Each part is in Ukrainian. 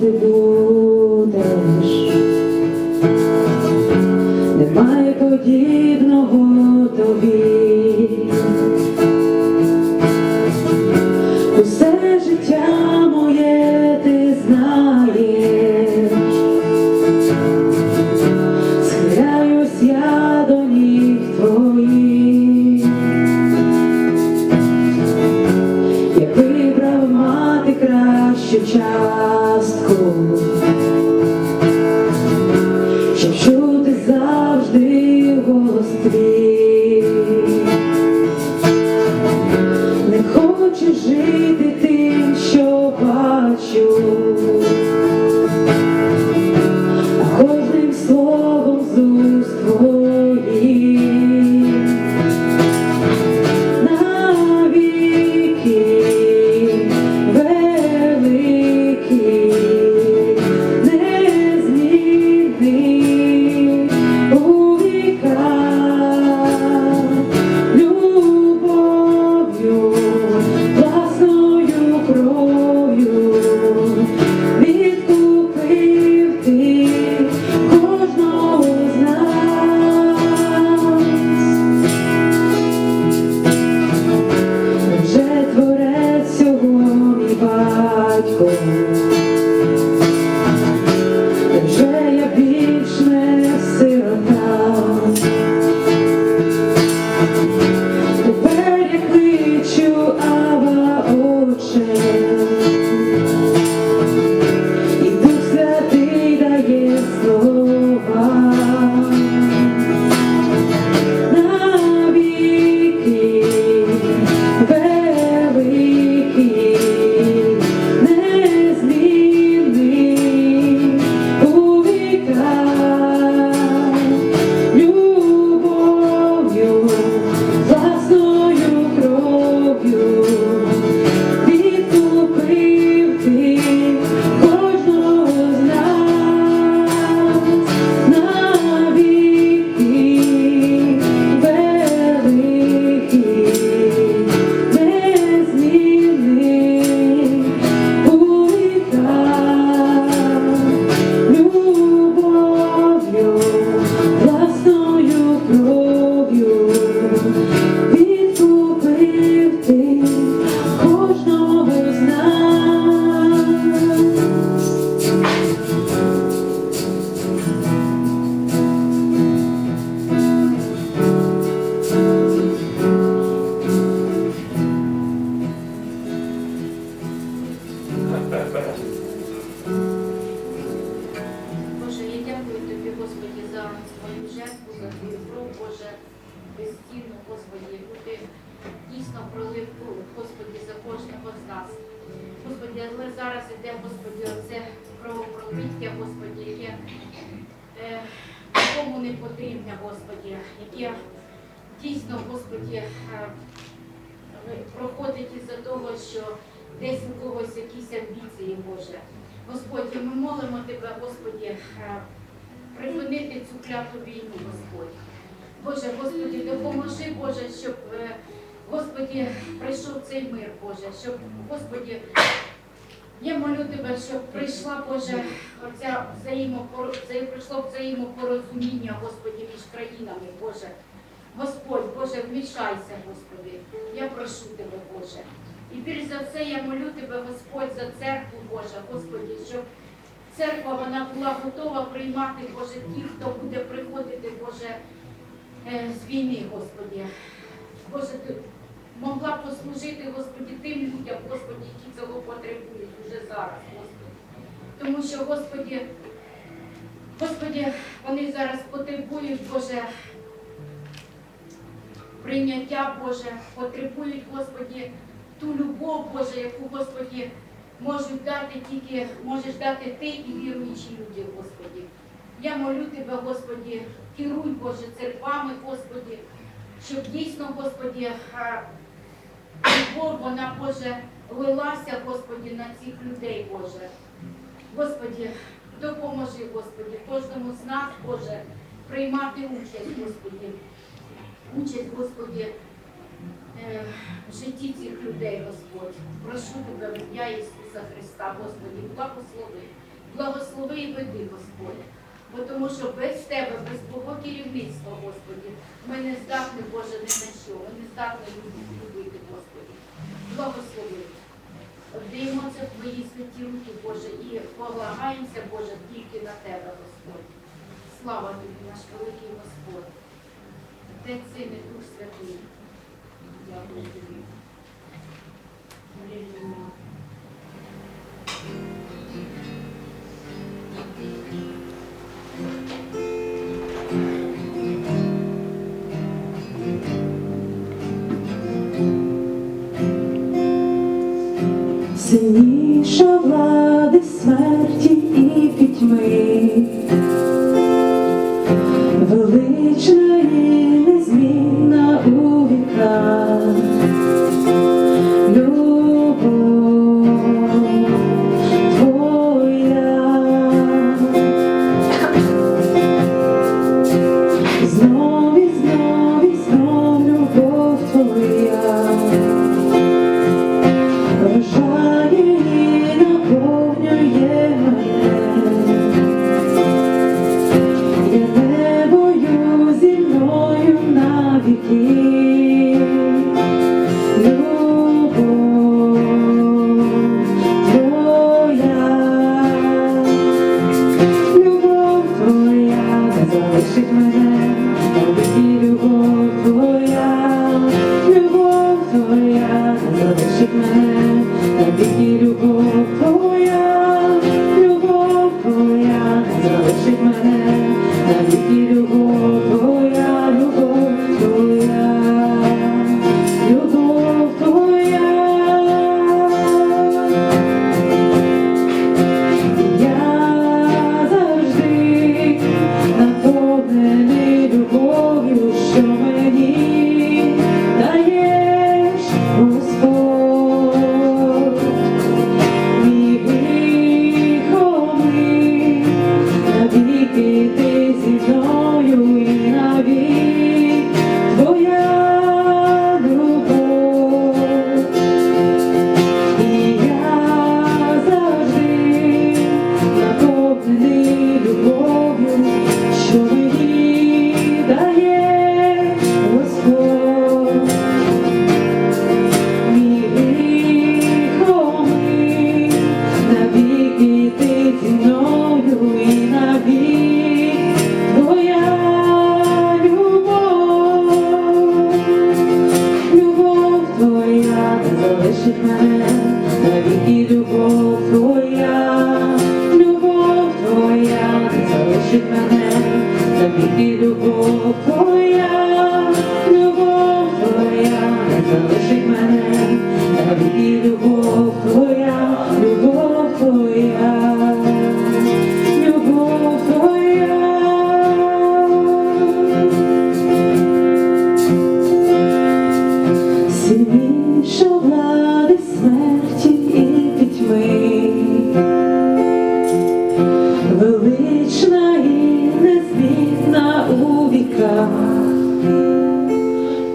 завжди був. Господі, яке е, нікому не потрібне, Господі, яке дійсно, Господі, е, проходить із-за того, що десь у когось якісь амбіції, Боже. Господь, і ми молимо Тебе, Господі, е, припинити цю кляту війну, Господь. Боже, Господі, допоможи, Боже, щоб, е, Господі, прийшов цей мир, Боже, щоб, Господі, я молю Тебе, щоб прийшла, Боже, оця взаємопоро... взаєм- прийшло взаємопорозуміння, Господі, між країнами, Боже. Господь, Боже, вмішайся, Господи. Я прошу Тебе, Боже. І більш за все я молю Тебе, Господь, за церкву, Боже, Господі, щоб церква вона була готова приймати, Боже, ті, хто буде приходити, Боже, е, з війни, Господі. Боже, ти могла послужити, Господі, тим людям, Господі, які цього потребують уже зараз, Господи. Тому що, Господі, Господі, вони зараз потребують, Боже, прийняття Боже, потребують, Господі, ту любов, Боже, яку, Господі, можуть дати тільки, можеш дати Ти і віруючі люди, Господі. Я молю Тебе, Господі, керуй, Боже, церквами, Господі, щоб дійсно, Господі, любов, вона, Боже, лилася, Господі, на цих людей, Боже. Господі, допоможи, Господі, кожному з нас, Боже, приймати участь, Господі. Участь, Господі, е, в житті цих людей, Господь. Прошу тебе в ім'я Ісуса Христа, Господі, благослови, благослови і веди, Господь. Бо тому що без тебе, без Твого керівництва, Господі, ми не здатні, Боже, ні на що. Ми не здатні люб- любити, Господі. Благослови. Вдаємо це в Твої святі руки, Боже, і полагаємося, Боже, тільки на Тебе, Господь. Слава тобі, наш великий Господь. Отець, Син і Дух Святий. Дякую тобі. Алілуя. Сильніша влади смерті і пітьми, не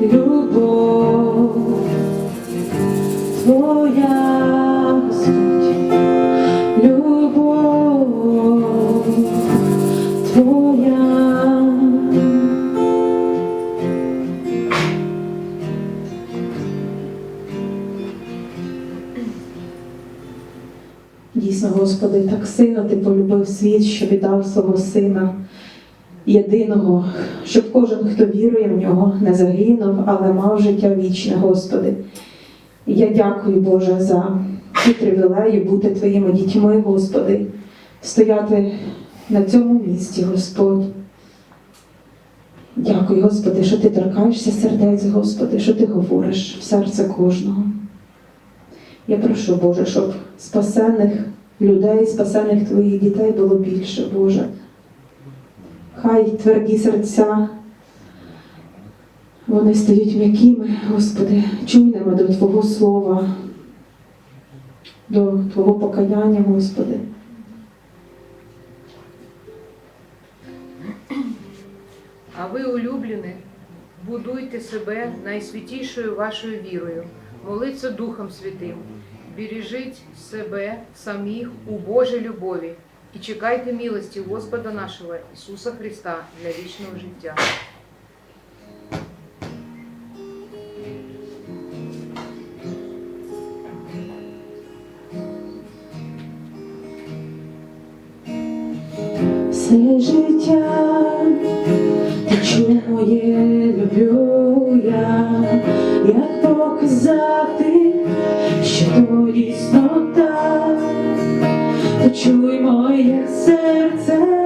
любов твоя, Господь, любов твоя. Дійсно, Господи, так сильно Ти полюбив світ, що віддав свого Сина єдиного, щоб кожен, хто вірує в нього, не загинув, але мав життя вічне, Господи. Я дякую, Боже, за ці привілеї бути Твоїми дітьми, Господи, стояти на цьому місці, Господь. Дякую, Господи, що Ти торкаєшся сердець, Господи, що Ти говориш в серце кожного. Я прошу, Боже, щоб спасених людей, спасених Твоїх дітей було більше, Боже. Хай тверді серця, вони стають м'якими, Господи, чуйними до Твого Слова, до Твого покаяння, Господи. А ви, улюблені, Будуйте себе найсвятішою вашою вірою, молиться Духом Святим, бережіть себе самих у Божій любові і чекайте милості Господа нашого Ісуса Христа для вічного життя. Все життя течу моє люблю я, як показати, що то дійсно так, почуй моє серце,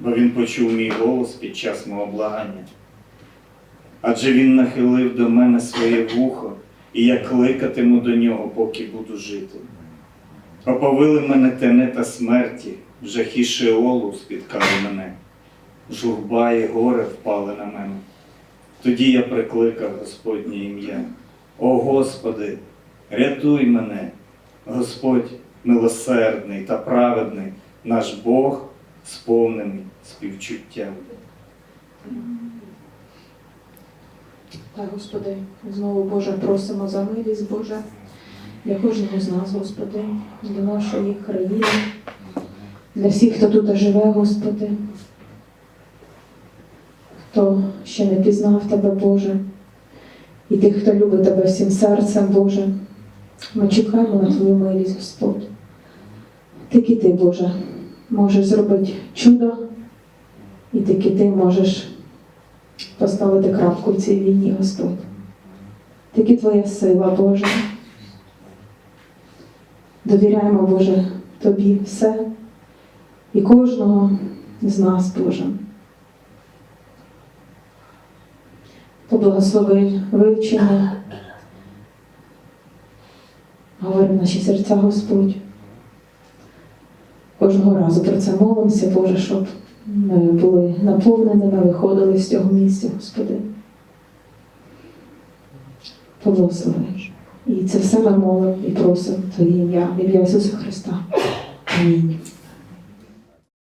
бо Він почув мій голос під час мого благання. Адже Він нахилив до мене своє вухо, і я кликатиму до нього, поки буду жити. Оповили мене тенета смерті, жахи Шеолу спіткали мене, журба і горе впали на мене. Тоді я прикликав Господнє ім'я. О Господи, рятуй мене, Господь милосердний та праведний, наш Бог сповнений співчуттям. Так, Господи, знову Боже, просимо за милість Божа для кожного з нас, Господи, для нашої країни, для всіх, хто тут живе, Господи, хто ще не пізнав Тебе, Боже, і тих, хто любить Тебе всім серцем, Боже. Ми чекаємо на Твою милість, Господь. Тільки Ти, Боже, можеш зробити чудо, і тільки Ти можеш поставити крапку в цій війні, Господь. Тільки Твоя сила, Боже. Довіряємо, Боже, Тобі все і кожного з нас, Боже. Поблагослови вивчення. Говори в наші серця, Господь. Кожного разу про це молимося, Боже, щоб ми були наповненими, виходили з цього місця, Господи. Поблагослови. І це все ми молимо і просимо Твоє ім'я, ім'я Ісуса Христа. Амінь.